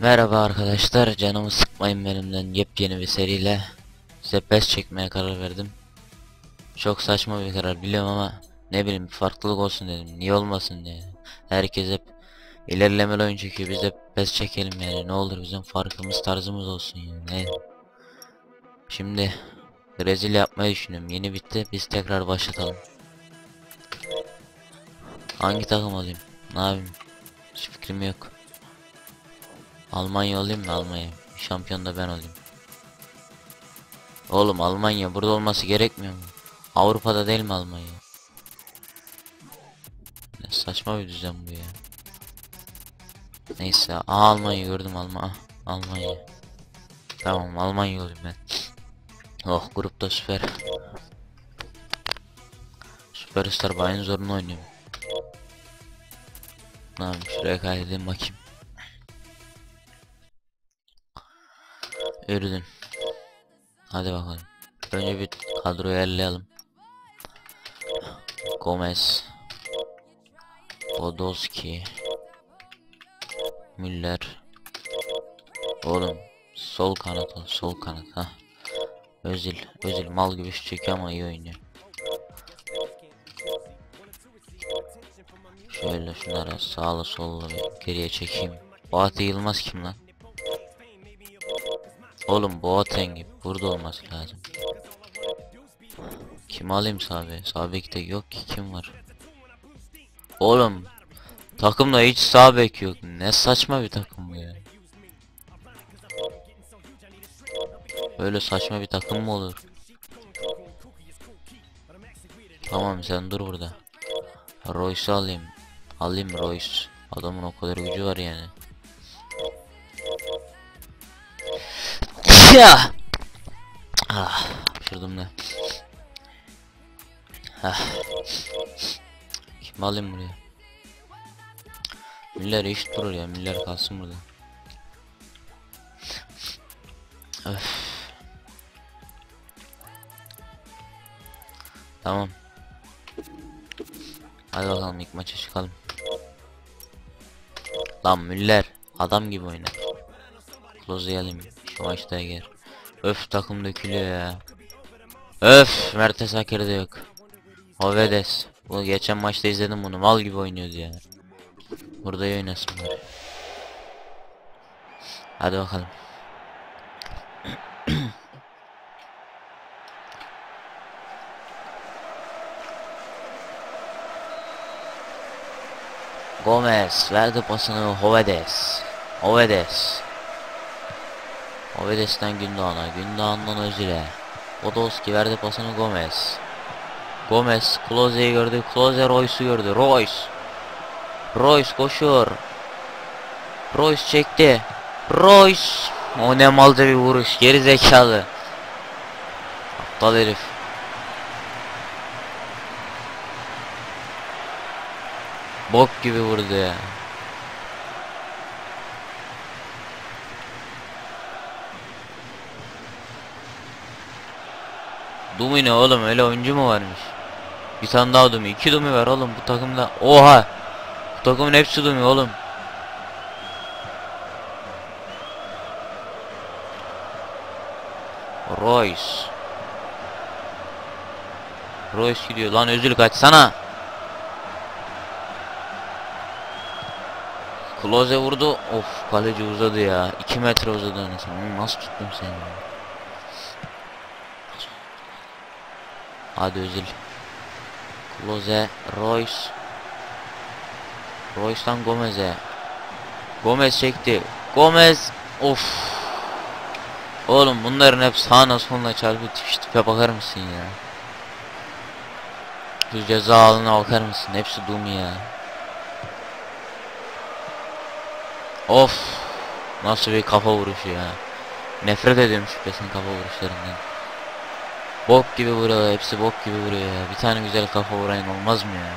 Merhaba arkadaşlar, canımı sıkmayın benimden yepyeni bir seriyle size PES çekmeye karar verdim. Çok saçma bir karar biliyorum ama ne bileyim bir farklılık olsun dedim. Niye olmasın diye. Herkes hep ilerlemeli oyun çekiyor. Biz de PES çekelim yani. Ne olur bizim farkımız tarzımız olsun yani. Ne? Şimdi Brezilya yapmayı düşünüyorum. Yeni bitti. Biz tekrar başlatalım. Hangi takım alayım? Ne yapayım? Hiç fikrim yok. Almanya olayım mı Almanya? Şampiyon da ben olayım. Oğlum Almanya burada olması gerekmiyor mu? Avrupa'da değil mi Almanya? Ne saçma bir düzen bu ya. Neyse, aa Almanya gördüm Alma ah, Almanya. Tamam Almanya olayım ben. Oh grupta süper. Süperstar Bayern zorunu oynuyorum. Yapayım şuraya kaydedeyim bakayım. Yürüdüm. Hadi bakalım. Önce bir kadroyu ayarlayalım. Gomez. Podolski. Müller. Oğlum sol kanat ol, sol kanat ha. Özil, Özil mal gibi şu çekiyor ama iyi oynuyor. Şöyle şunlara sağla solla geriye çekeyim. Fatih Yılmaz kim lan? Oğlum Boateng burada olması lazım. Kim alayım sabe? Sağ bekte yok ki kim var? Oğlum takımda hiç sağ bek yok. Ne saçma bir takım bu ya. Böyle saçma bir takım mı olur? Tamam sen dur burada. Royce'u alayım. Alayım Royce. Adamın o kadar gücü var yani. Ya. Ah, şurdum da. Ah. Kim alayım buraya? Müller eşit durur ya. Müller kalsın burada. Öf. Tamam. Hadi bakalım ilk maça çıkalım. Lan Müller adam gibi oynar. Close'u alayım. Maçta gel. Öf takım dökülüyor ya. Öf Mertes Aker de yok. Hovedes. Bu geçen maçta izledim bunu. Mal gibi oynuyordu ya. Burada iyi oynasın. Hadi bakalım. Gomez verdi pasını Hovedes. Hovedes. Ovedes'ten Gündoğan'a, Gündoğan'dan Özil'e. Podolski verdi pasını Gomez. Gomez Kloze'yi gördü, Kloze Royce'u gördü. Royce. Royce koşuyor. Royce çekti. Royce. O ne malca bir vuruş. Geri zekalı. Aptal herif. Bok gibi vurdu ya. Dumi ne oğlum öyle oyuncu mu varmış? Bir tane daha Dumi. iki Dumi var oğlum bu takımda. Oha! Bu takımın hepsi Dumi oğlum. Royce. Royce gidiyor lan özür kaçsana. Klose vurdu. Of kaleci uzadı ya. 2 metre uzadı anasını. Nasıl tuttum seni? Hadi Özil. Klose, Royce. Royce'dan Gomez'e. Gomez çekti. Gomez. Of. Oğlum bunların hep sağına soluna çarpı tipiş tipe bakar mısın ya? Şu ceza alanına bakar mısın? Hepsi Doom ya. Of. Nasıl bir kafa vuruşu ya. Nefret ediyorum şüphesiz kafa vuruşlarından. Bok gibi vuruyor, hepsi bok gibi vuruyor ya. Bir tane güzel kafa vurayın olmaz mı ya?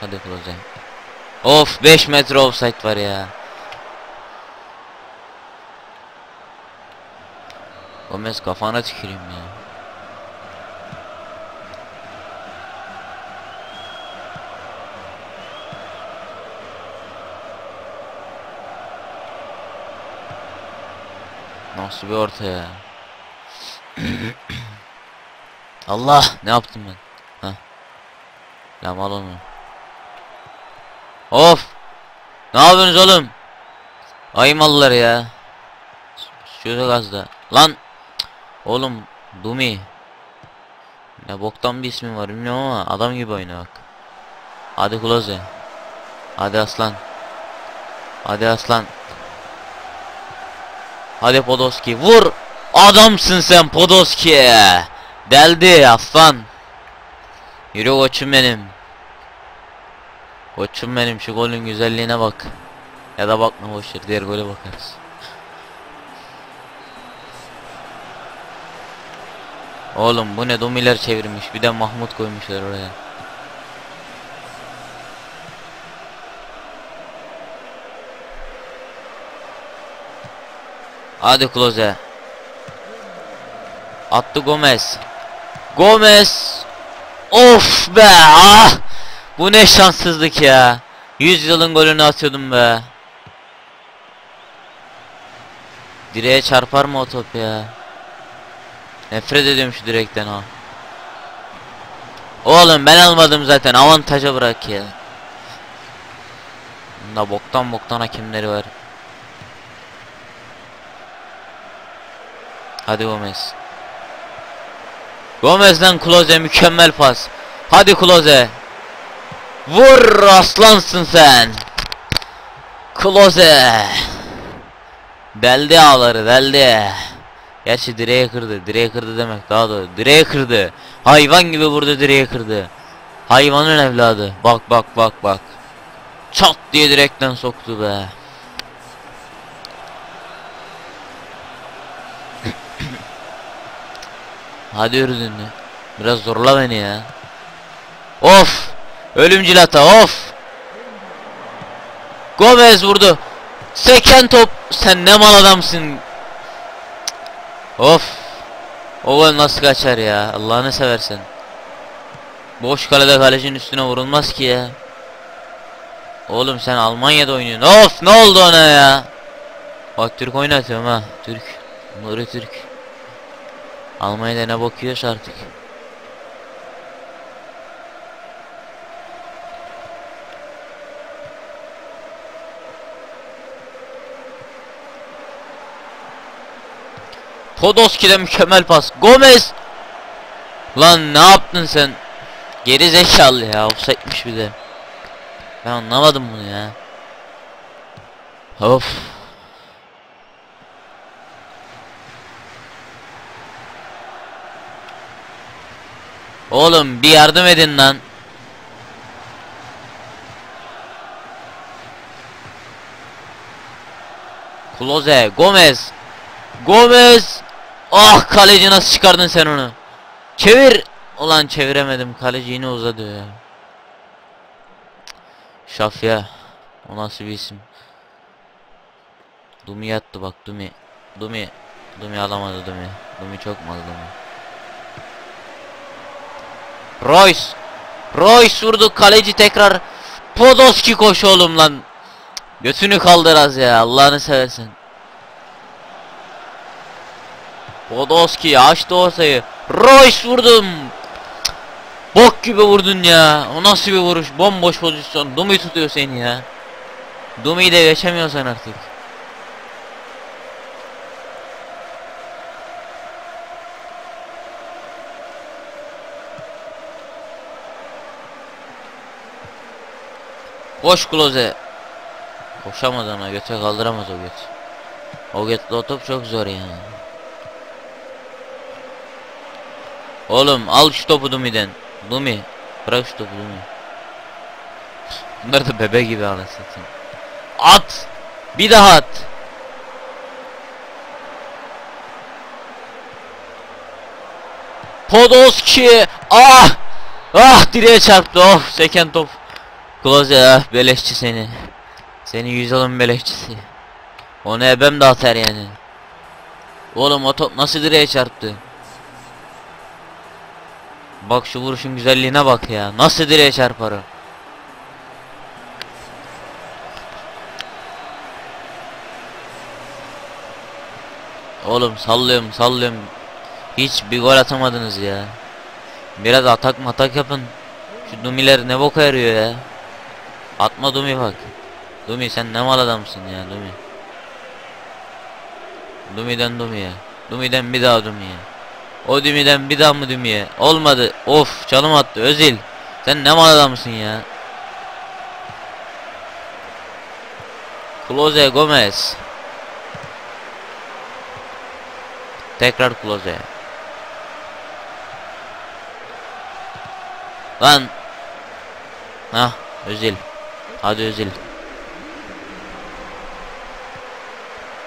Hadi Klose. Of 5 metre offside var ya. Gomez kafana tüküreyim ya. Nasıl bir orta ya? Allah ne yaptım ben? Ha. Ya mal onu. Of! Ne yapıyorsunuz oğlum? Ay mallar ya. Şurada gazda. Lan! Oğlum Dumi. Ne boktan bir ismi var bilmiyorum ama adam gibi oyna bak. Hadi Klose. Hadi aslan. Hadi aslan. Hadi Podolski vur. Adamsın sen Podolski. Deldi aslan. Yürü koçum benim. Koçum benim şu golün güzelliğine bak. Ya da bakma boşver diğer gole bakarız. Oğlum bu ne domiler çevirmiş bir de Mahmut koymuşlar oraya. Hadi Klose. Attı Gomez. Gomez. Of be ah. Bu ne şanssızlık ya. 100 yılın golünü atıyordum be. Direğe çarpar mı o top ya? Nefret ediyorum şu direkten ha. Oğlum ben almadım zaten avantaja bırak ya. Bunda boktan boktan hakemleri var. Hadi Gomez. Gomez'den Klose mükemmel pas. Hadi Klose. Vur aslansın sen. Klose. Deldi ağları deldi. Gerçi direğe kırdı. Direğe kırdı demek daha doğru. Direğe kırdı. Hayvan gibi vurdu direğe kırdı. Hayvanın evladı. Bak bak bak bak. Çat diye direkten soktu be. Hadi yürüdün ya. Biraz zorla beni ya. Of! Ölümcül hata of! Gomez vurdu. Seken top. Sen ne mal adamsın. Of! O gol nasıl kaçar ya? Allah'ını seversen. Boş kalede kalecinin üstüne vurulmaz ki ya. Oğlum sen Almanya'da oynuyorsun. Of ne oldu ona ya? Bak Türk oynatıyorum ha. Türk. Nuri Türk. Almanya'da ne bakıyorsa artık. Podolski'de mükemmel pas. Gomez! Lan ne yaptın sen? Geri zekalı ya. Offside'miş bir de. Ben anlamadım bunu ya. Of. Oğlum bir yardım edin lan. Klose, Gomez. Gomez. Ah kaleci nasıl çıkardın sen onu? Çevir. Ulan çeviremedim. Kaleci yine uzadı ya. Şafya. O nasıl bir isim? Dumi yattı bak Dumi. Dumi. Dumi alamadı Dumi. Dumi çok mal Dumi. Royce. Royce vurdu kaleci tekrar. Podolski koş oğlum lan. Götünü kaldır az ya Allah'ını seversen. Podolski açtı ortayı. Royce vurdum. Bok gibi vurdun ya. O nasıl bir vuruş? Bomboş pozisyon. Dumi tutuyor seni ya. Dumi'yi de geçemiyorsan artık. Koş Klose. Koşamaz ona göte kaldıramaz o göt. O götle top çok zor yani. Oğlum al şu topu Dumi'den. Dumi. Bırak şu topu Dumi. Bunlar da bebe gibi anasını At. Bir daha at. Podolski. Ah. Ah direğe çarptı. Of seken top. Klose ah beleşçi seni. Seni yüz alın beleşçisi. Onu ebem de atar yani. Oğlum o top nasıl direğe çarptı? Bak şu vuruşun güzelliğine bak ya. Nasıl direğe çarpar o? Oğlum sallıyorum sallıyorum. Hiç bir gol atamadınız ya. Biraz atak matak yapın. Şu Dumiler ne boka yarıyor ya. Atma Dumi bak. Dumi sen ne mal adamsın ya Dumi. Dumi'den Dumi'ye. Dumi'den bir daha Dumi'ye. O Dumi'den bir daha mı Dumi'ye? Olmadı. Of çalım attı Özil. Sen ne mal adamsın ya. Klose Gomez. Tekrar Klose. Lan. Hah Özil. Hadi Özil.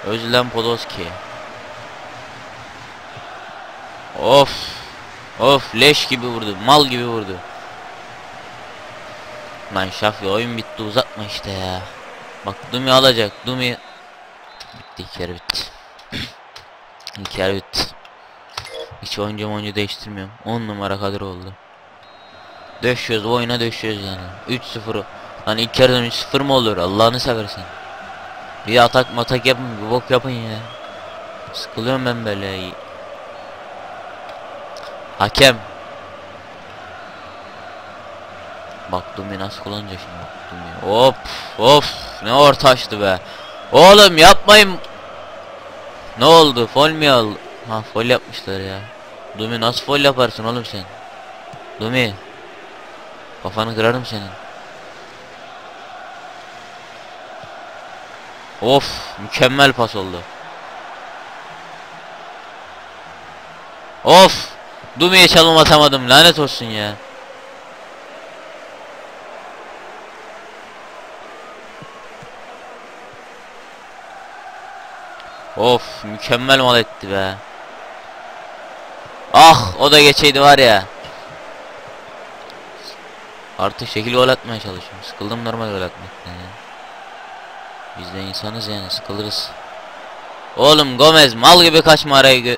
Özil'den Podolski. Of. Of leş gibi vurdu. Mal gibi vurdu. Lan Şafi oyun bitti uzatma işte ya. Bak Dumi alacak. Dumi bitti ilk yarı bitti. ilk yarı bitti. Hiç oyuncu oyuncu değiştirmiyorum. 10 numara kadro oldu. Döşüyoruz oyuna döşüyoruz yani. 3-0. Lan ilk yarıdan 3-0 mı olur Allah'ını seversen. Bir atak matak yapın bir bok yapın ya. Sıkılıyorum ben böyle. Hakem. Bak Dumi nasıl kullanacak şimdi Dumi. Hop of ne orta açtı be. Oğlum yapmayın. Ne oldu? Fol mi aldı? Ha fol yapmışlar ya. Dumi nasıl fol yaparsın oğlum sen? Dumi. Kafanı kırarım senin. Of mükemmel pas oldu. Of Dumi'ye çalım atamadım lanet olsun ya. Of mükemmel mal etti be. Ah o da geçeydi var ya. Artık şekil gol atmaya çalışıyorum. Sıkıldım normal gol atmaktan ya. Biz de insanız yani sıkılırız. Oğlum Gomez mal gibi kaçma araya gö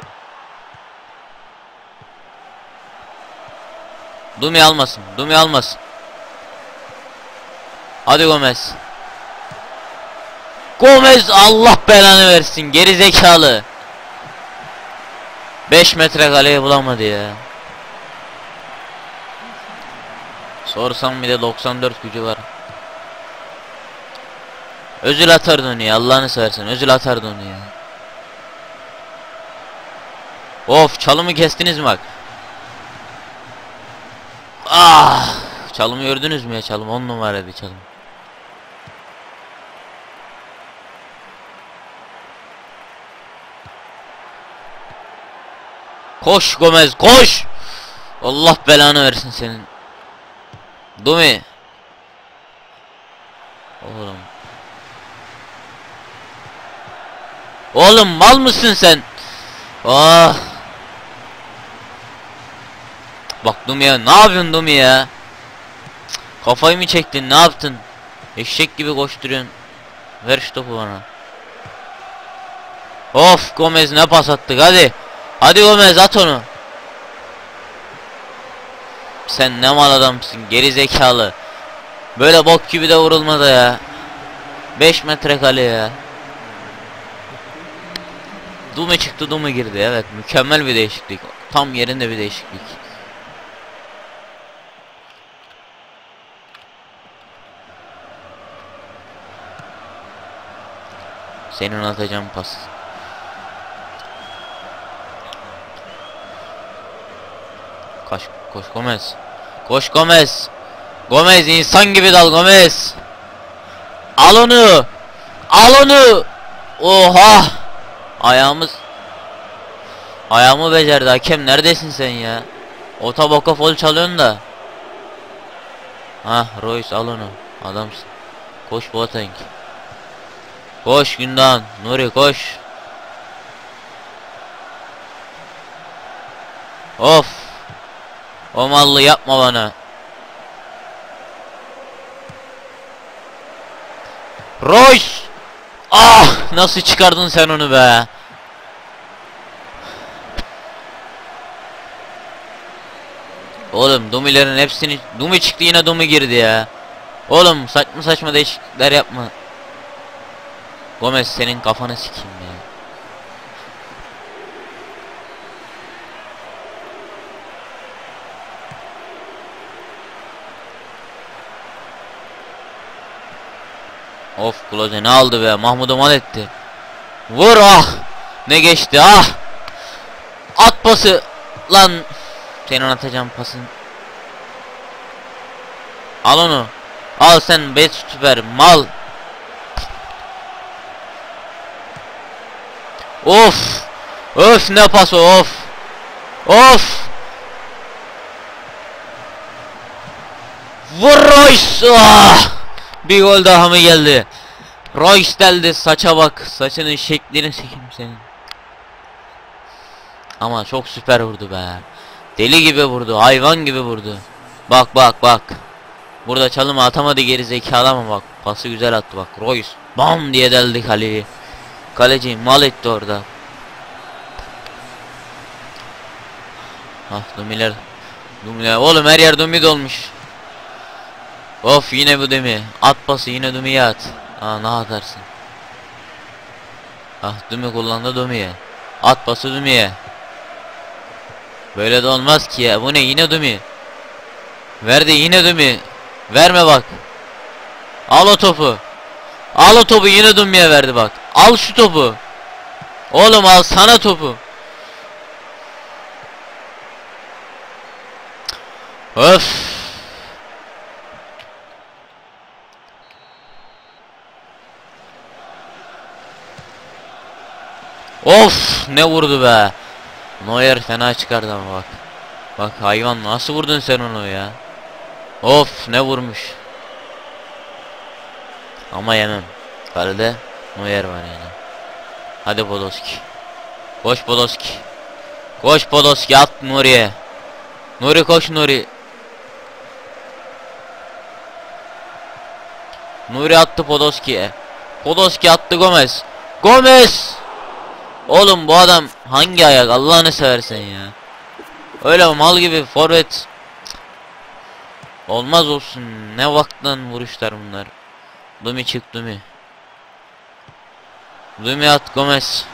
Dumi almasın. Dumi almasın. Hadi Gomez. Gomez Allah belanı versin. Geri zekalı. 5 metre kaleye bulamadı ya. Sorsam bir de 94 gücü var. Özül atardı onu ya Allah'ını seversen Özül atardı onu ya. Of çalımı kestiniz mi bak. Ah çalımı gördünüz mü ya çalım 10 numaraydı çalım. Koş Gomez koş. Allah belanı versin senin. Dumi. Oğlum. Oğlum mal mısın sen? Ah. Bak Dumi ya ne yapıyorsun Dumi ya? Kafayı mı çektin ne yaptın? Eşek gibi koşturuyorsun. Ver şu topu bana. Of Gomez ne pas attık hadi. Hadi Gomez at onu. Sen ne mal adamsın geri zekalı. Böyle bok gibi de vurulmadı ya. 5 metre kale ya. Dume çıktı Dume girdi evet mükemmel bir değişiklik. Tam yerinde bir değişiklik. Senin atacağım pas. Koş, koş Gomez. Koş Gomez. Gomez insan gibi dal Gomez. Al onu. Al onu. Oha. Ayağımız. Ayağımı becerdi hakem neredesin sen ya? Ota boka fol çalıyorsun da. Ha Royce al onu. Adamsın. Koş Boateng. Koş Gündoğan. Nuri koş. Of. O mallı yapma bana. Royce. Ah nasıl çıkardın sen onu be? Oğlum Dumilerin hepsini Dumi çıktı yine Dumi girdi ya. Oğlum saçma saçma değişiklikler yapma. Gomez senin kafanı sikeyim ya. Of Kloze ne aldı be Mahmud'u mal etti. Vur ah. Ne geçti ah. At pası lan senin atacağım pasın. Al onu. Al sen bet süper mal. Of. Öf ne pası of. Of. Vur Royce. Ah! Bir gol daha mı geldi? Royce deldi saça bak. Saçının şeklini çekeyim senin. Ama çok süper vurdu be. Deli gibi vurdu. Hayvan gibi vurdu. Bak bak bak. Burada çalımı atamadı geri zekalı ama bak. Pası güzel attı bak. Royce. Bam diye deldi kaleyi. Kaleci mal etti orada. Ah Dumiler. Dumiler. Oğlum her yer Dumi dolmuş. Of yine bu Dumi. At pası yine Dumi'ye at. Aa ne atarsın. Ah Dumi kullandı Dumi'ye. At pası Dumi'ye. Böyle de olmaz ki ya. Bu ne yine Dumi. Verdi yine Dumi. Verme bak. Al o topu. Al o topu yine Dumi'ye verdi bak. Al şu topu. Oğlum al sana topu. Öf. Of ne vurdu be. Neuer fena çıkardı ama bak. Bak hayvan nasıl vurdun sen onu ya? Of ne vurmuş. Ama yemem. Kalede Neuer var yani. Hadi Podolski. Koş Podolski. Koş Podolski at Nuri'ye. Nuri koş Nuri. Nuri attı Podolski'ye. Podolski attı Gomez. Gomez! Oğlum bu adam hangi ayak Allah'ını seversen ya. Öyle mal gibi forvet. Olmaz olsun. Ne vaktan vuruşlar bunlar. Dumi çık Dumi. Dumi at Gomez.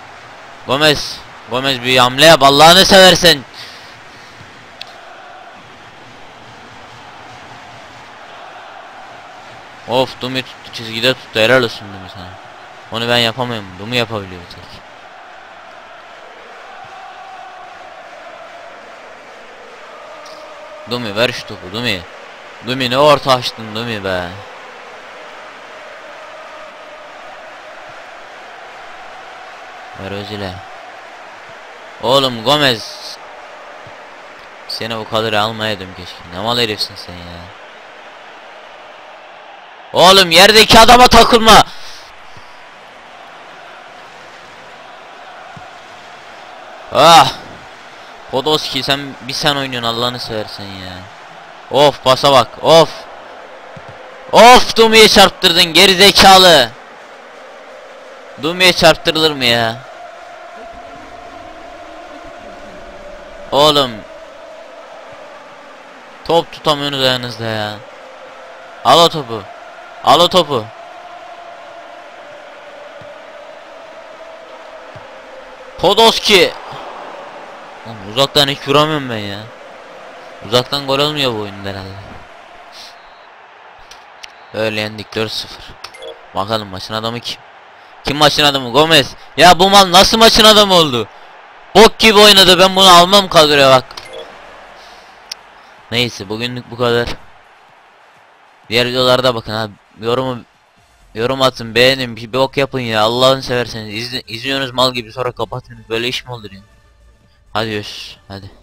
Gomez. Gomez bir hamle yap Allah'ını seversen. Of Dumi tuttu çizgide tuttu helal olsun Dumi sana. Onu ben yapamıyorum. Dumi yapabiliyor tek. Dumi ver şu topu Dumi. Dumi ne orta açtın Dumi be. Ver Özil'e. Oğlum Gomez. Seni bu kadar almayaydım keşke. Ne mal herifsin sen ya. Oğlum yerdeki adama takılma. Ah. Podolski sen bir sen oynuyorsun Allah'ını seversen ya. Of pasa bak of. Of Dumi'ye çarptırdın geri zekalı. Dumi'ye çarptırılır mı ya? Oğlum. Top tutamıyorsunuz ayağınızda ya. Al o topu. Al o topu. Podolski. Uzaktan hiç vuramıyorum ben ya. Uzaktan gol olmuyor bu oyunda herhalde. Öyle yendik 4-0. Bakalım maçın adamı kim? Kim maçın adamı? Gomez. Ya bu mal nasıl maçın adamı oldu? Bok gibi oynadı ben bunu almam kadroya bak. Neyse bugünlük bu kadar. Diğer videolarda bakın ha. Yorumu yorum atın beğenin bir bok yapın ya Allah'ını severseniz İzli, izliyorsunuz mal gibi sonra kapatın böyle iş mi olur ya? Görüşürüz hadi.